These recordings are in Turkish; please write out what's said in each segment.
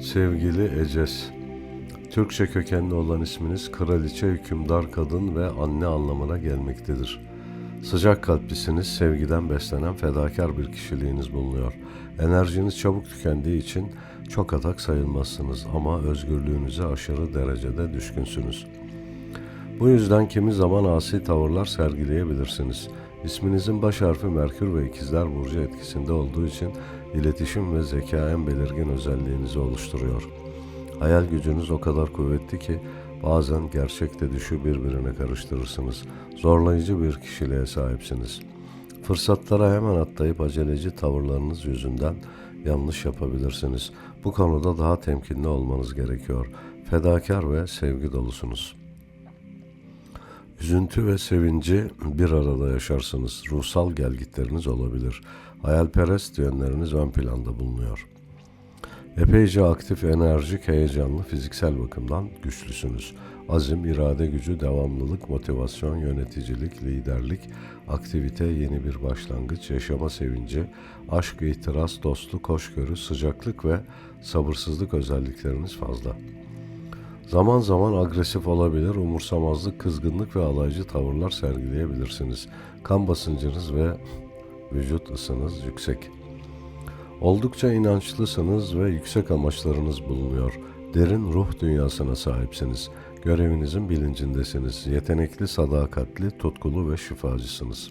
Sevgili Eces, Türkçe kökenli olan isminiz kraliçe, hükümdar, kadın ve anne anlamına gelmektedir. Sıcak kalplisiniz, sevgiden beslenen fedakar bir kişiliğiniz bulunuyor. Enerjiniz çabuk tükendiği için çok atak sayılmazsınız ama özgürlüğünüze aşırı derecede düşkünsünüz. Bu yüzden kimi zaman asi tavırlar sergileyebilirsiniz. İsminizin baş harfi Merkür ve İkizler Burcu etkisinde olduğu için iletişim ve zeka en belirgin özelliğinizi oluşturuyor. Hayal gücünüz o kadar kuvvetli ki bazen gerçekle düşü birbirine karıştırırsınız. Zorlayıcı bir kişiliğe sahipsiniz. Fırsatlara hemen atlayıp aceleci tavırlarınız yüzünden yanlış yapabilirsiniz. Bu konuda daha temkinli olmanız gerekiyor. Fedakar ve sevgi dolusunuz. Üzüntü ve sevinci bir arada yaşarsınız. Ruhsal gelgitleriniz olabilir. Hayalperest yönleriniz ön planda bulunuyor. Epeyce aktif, enerjik, heyecanlı, fiziksel bakımdan güçlüsünüz. Azim, irade gücü, devamlılık, motivasyon, yöneticilik, liderlik, aktivite, yeni bir başlangıç, yaşama sevinci, aşk, itiraz, dostluk, hoşgörü, sıcaklık ve sabırsızlık özellikleriniz fazla. Zaman zaman agresif olabilir, umursamazlık, kızgınlık ve alaycı tavırlar sergileyebilirsiniz. Kan basıncınız ve vücut ısınız yüksek. Oldukça inançlısınız ve yüksek amaçlarınız bulunuyor. Derin ruh dünyasına sahipsiniz. Görevinizin bilincindesiniz. Yetenekli, sadakatli, tutkulu ve şifacısınız.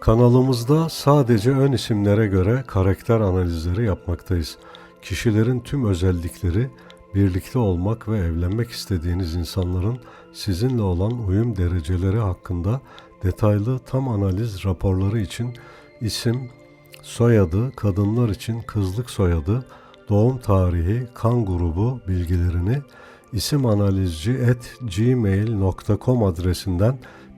kanalımızda sadece ön isimlere göre karakter analizleri yapmaktayız. Kişilerin tüm özellikleri, birlikte olmak ve evlenmek istediğiniz insanların sizinle olan uyum dereceleri hakkında detaylı tam analiz raporları için isim, soyadı, kadınlar için kızlık soyadı, doğum tarihi, kan grubu bilgilerini isimanalizci@gmail.com adresinden